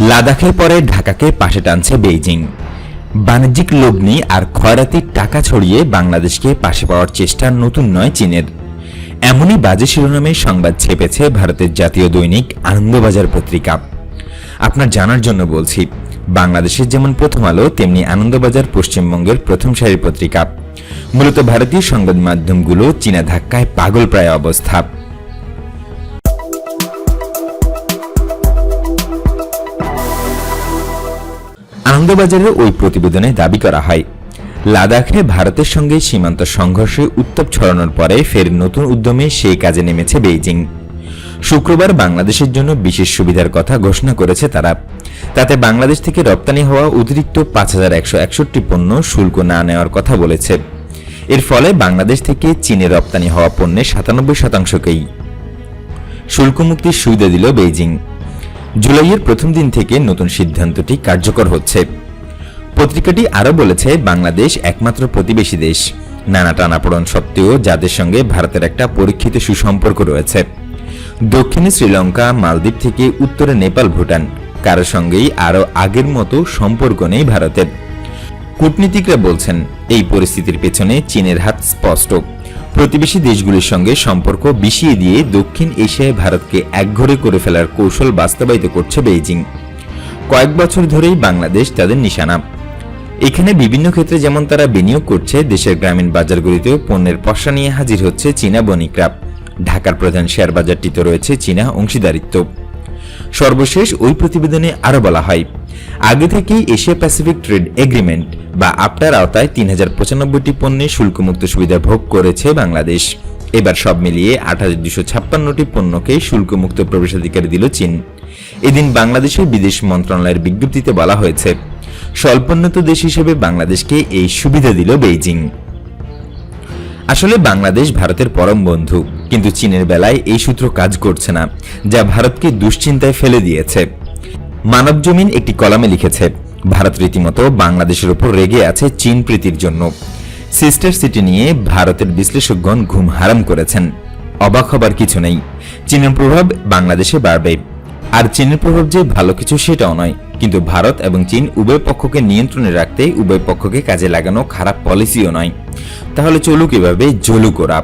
লাদাখের পরে ঢাকাকে পাশে টানছে বেইজিং। বাণিজ্যিক লগ্নি আর খয়রাতির টাকা ছড়িয়ে বাংলাদেশকে পাশে পাওয়ার চেষ্টা নতুন নয় চীনের। এমনই বাজে শিরোনামে সংবাদ ছেপেছে ভারতের জাতীয় দৈনিক আনন্দবাজার পত্রিকা। আপনার জানার জন্য বলছি, বাংলাদেশের যেমন প্রথম আলো, তেমনি আনন্দবাজার পশ্চিমবঙ্গের প্রথম সারির পত্রিকা। মূলত ভারতীয় সংবাদ মাধ্যমগুলো চীনা ধাক্কায় পাগল প্রায় অবস্থা। আনন্দবাজারের ওই প্রতিবেদনে দাবি করা হয়, লাদাখে ভারতের সঙ্গে সীমান্ত সংঘর্ষে উত্তাপ ছড়ানোর পরে ফের নতুন উদ্যমে সেই কাজে নেমেছে বেইজিং। শুক্রবার বাংলাদেশের জন্য বিশেষ সুবিধার কথা ঘোষণা করেছে তারা। তাতে বাংলাদেশ থেকে রপ্তানি হওয়া অতিরিক্ত পাঁচ হাজার একশো একষট্টি পণ্য শুল্ক না নেওয়ার কথা বলেছে। এর ফলে বাংলাদেশ থেকে চীনে রপ্তানি হওয়া পণ্যের সাতানব্বই শতাংশকেই শুল্কমুক্তির সুবিধা দিল বেইজিং। জুলাইয়ের প্রথম দিন থেকে নতুন সিদ্ধান্তটি কার্যকর হচ্ছে। পত্রিকাটি আরও বলেছে, বাংলাদেশ একমাত্র প্রতিবেশী দেশ। নানা টানাপোড়ন সত্ত্বেও যাদের সঙ্গে ভারতের একটা পরীক্ষিত সুসম্পর্ক রয়েছে। দক্ষিণে শ্রীলঙ্কা, মালদ্বীপ থেকে উত্তরে নেপাল, ভুটান। কারও সঙ্গেই আরও আগের মতো সম্পর্ক নেই ভারতের। কূটনীতিকরা বলছেন, এই পরিস্থিতির পেছনে চীনের হাত স্পষ্ট। প্রতিবেশী দেশগুলির সঙ্গে সম্পর্ক বিষিয়ে দিয়ে দক্ষিণ এশিয়ায় ভারতকে একঘরে করে ফেলার কৌশল বাস্তবায়িত করছে বেইজিং। কয়েক বছর ধরেই বাংলাদেশ তাদের নিশানা। এখানে বিভিন্ন ক্ষেত্রে যেমন তারা বিনিয়োগ করছে, দেশের গ্রামীণ বাজারগুলিতেও পণ্যের পসরা নিয়ে হাজির হচ্ছে চীনা বণিকরা। ঢাকার প্রধান শেয়ার বাজারটিতে রয়েছে চীনা অংশীদারিত্ব। সর্বশেষ ওই প্রতিবেদনে আরও বলা হয় আগে থেকেই এশিয়া প্যাসিফিক ট্রেড এগ্রিমেন্ট বা আপটার আওতায় তিন হাজার পঁচানব্বইটি পণ্যে শুল্কমুক্ত সুবিধা ভোগ করেছে বাংলাদেশ। এবার সব মিলিয়ে আট হাজার দুশো ছাপ্পান্নটি পণ্যকে শুল্কমুক্ত প্রবেশাধিকার দিল চীন। এদিন বাংলাদেশের বিদেশ মন্ত্রণালয়ের বিজ্ঞপ্তিতে বলা হয়েছে, স্বল্পোন্নত দেশ হিসেবে বাংলাদেশকে এই সুবিধা দিল বেইজিং। আসলে বাংলাদেশ ভারতের পরম বন্ধু, কিন্তু চীনের বেলায় এই সূত্র কাজ করছে না, যা ভারতকে দুশ্চিন্তায় ফেলে দিয়েছে। মানব জমিন একটি কলামে লিখেছে, ভারত রীতিমতো বাংলাদেশের উপর রেগে আছে চীন প্রীতির জন্য। সিস্টার সিটি নিয়ে ভারতের বিশ্লেষকগণ ঘুম হারাম করেছেন। অবাক হবার কিছু নেই। চীনের প্রভাব বাংলাদেশে বাড়বে। আর চীনের প্রভাব যে ভালো কিছু সেটাও নয়। কিন্তু ভারত এবং চীন উভয় পক্ষকে নিয়ন্ত্রণে রাখতে উভয় পক্ষকে কাজে লাগানো খারাপ পলিসিও নয়। তাহলে চলুক এভাবে জলুক ওরা।